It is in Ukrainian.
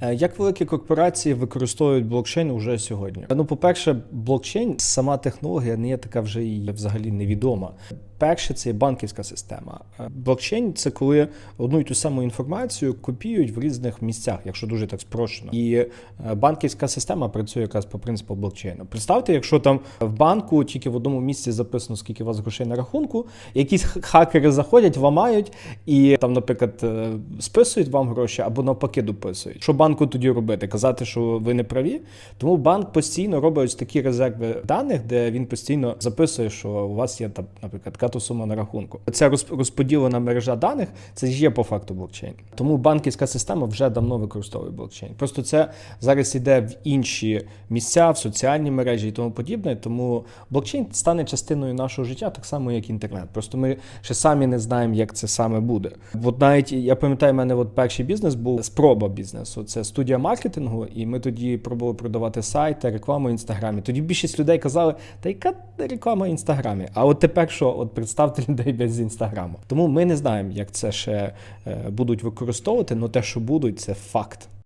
Е, Як великі корпорації використовують блокчейн уже сьогодні? Ну, по-перше, блокчейн, сама технологія не є така вже і взагалі невідома. Перше, це є банківська система. Е, Блокчейн це коли одну і ту саму інформацію копіюють в різних місцях, якщо дуже так спрощено. І е, банківська система працює якраз по принципу блокчейну. Представте, якщо там в банку тільки в одному місці записано, скільки у вас грошей на рахунку, якісь хакери заходять, ламають і там, наприклад, е, списують вам гроші або навпаки дописують. Що банку тоді робити? Казати, що ви не праві. Тому банк постійно робить ось такі резерви даних, де він постійно записує, що у вас є там, наприклад, така сума на рахунку. Ця роз- розподілена мережа даних це є по факту блокчейн. Тому банківська система вже давно використовує блокчейн. Просто це зараз йде в інші місця, в соціальні мережі і тому подібне. Тому блокчейн стане частиною нашого життя, так само як інтернет. Просто ми ще самі не знаємо, як це саме буде. От навіть я пам'ятаю, в мене от перший бізнес був спроба бізнесу. Це студія маркетингу, і ми тоді пробували продавати сайти, рекламу в інстаграмі. Тоді більшість людей казали, та яка реклама в інстаграмі? А от тепер що? От представте людей без інстаграму. Тому ми не знаємо, як це ще е, будуть використовувати, але те, що будуть, це факт.